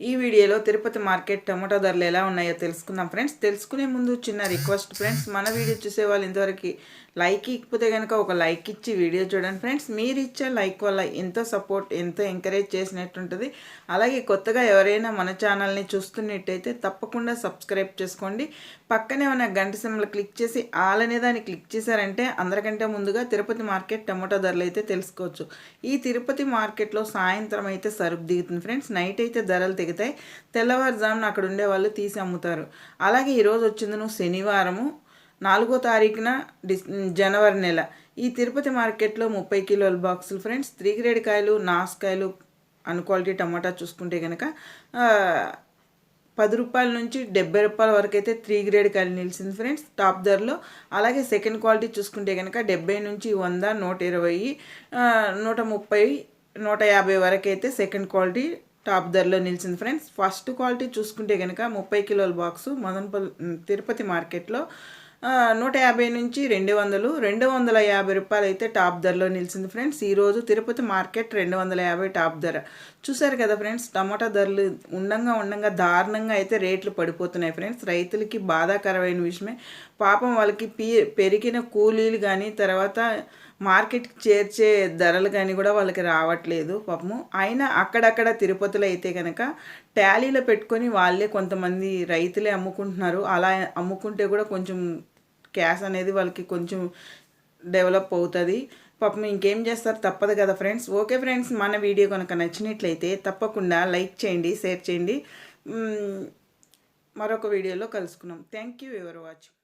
ఈ వీడియోలో Tirupati market tomato ధరలు ఎలా ఉన్నాయో తెలుసుకుందాం ఫ్రెండ్స్. తెలుసుకునే ముందు చిన్న రిక్వెస్ట్ ఫ్రెండ్స్. మన వీడియో చూసే వాళ్ళు ఇంతవరకు లైక్ ఇకపోతే కనుక ఒక లైక్ ఇచ్చి వీడియో చూడండి ఫ్రెండ్స్. మీరు ఇచ్చే లైక్ వల్ల ఎంతో సపోర్ట్ ఎంతో ఎంకరేజ్ చేసినట్టుంటుంది. అలాగే కొత్తగా ఎవరైనా మన ఛానల్ని చూస్తున్నట్టయితే తప్పకుండా సబ్స్క్రైబ్ చేసుకోండి. పక్కనే ఉన్న గంట సింబల్ క్లిక్ చేసి ఆల్ అనే దాన్ని క్లిక్ చేశారంటే అందరికంటే ముందుగా తిరుపతి మార్కెట్ టమాటో ధరలు అయితే తెలుసుకోవచ్చు. ఈ తిరుపతి మార్కెట్లో సాయంత్రం అయితే సరుకు దిగుతుంది ఫ్రెండ్స్. నైట్ అయితే ధరలు దిగుతాయి తెల్లవారుజామున అక్కడ ఉండే వాళ్ళు తీసి అమ్ముతారు. అలాగే ఈరోజు వచ్చింది నువ్వు శనివారము నాలుగో తారీఖున డిస్ జనవరి నెల. ఈ తిరుపతి మార్కెట్లో ముప్పై కిలోల బాక్సులు ఫ్రెండ్స్ త్రీ గ్రేడ్ కాయలు నాసుకాయలు అన్ క్వాలిటీ టమాటా చూసుకుంటే కనుక పది రూపాయల నుంచి డెబ్బై రూపాయల వరకు అయితే త్రీ గ్రేడ్ కాయలు నిలిచింది ఫ్రెండ్స్ టాప్ ధరలో. అలాగే సెకండ్ క్వాలిటీ చూసుకుంటే కనుక డెబ్బై నుంచి వంద నూట ఇరవై నూట ముప్పై నూట యాభై వరకు అయితే సెకండ్ క్వాలిటీ టాప్ ధరలో నిలిచింది ఫ్రెండ్స్. ఫస్ట్ క్వాలిటీ చూసుకుంటే కనుక ముప్పై కిలోల బాక్సు మదనపల్లి తిరుపతి మార్కెట్లో నూట యాభై నుంచి రెండు వందలు రెండు వందల యాభై రూపాయలు అయితే టాప్ ధరలో నిలిచింది ఫ్రెండ్స్. ఈరోజు తిరుపతి మార్కెట్ రెండు వందల యాభై టాప్ ధర. చూసారు కదా ఫ్రెండ్స్ టమాటా ధరలు ఉండంగా ఉండంగా దారుణంగా అయితే రేట్లు పడిపోతున్నాయి ఫ్రెండ్స్. రైతులకి బాధాకరమైన విషయమే పాపం వాళ్ళకి పీ పెరిగిన కూలీలు కానీ తర్వాత మార్కెట్కి చేర్చే ధరలు కానీ కూడా వాళ్ళకి రావట్లేదు పాపము. అయినా అక్కడక్కడ తిరుపతిలో అయితే కనుక ట్యాలీలో పెట్టుకొని వాళ్ళే కొంతమంది రైతులే అమ్ముకుంటున్నారు. అలా అమ్ముకుంటే కూడా కొంచెం క్యాష్ అనేది వాళ్ళకి కొంచెం డెవలప్ అవుతుంది. పాపం ఇంకేం చేస్తారు? తప్పదు కదా ఫ్రెండ్స్. ఓకే ఫ్రెండ్స్ మన వీడియో కనుక నచ్చినట్లయితే తప్పకుండా లైక్ చేయండి షేర్ చేయండి. మరొక వీడియోలో కలుసుకున్నాం థ్యాంక్ యూ ఎవరు వాచింగ్.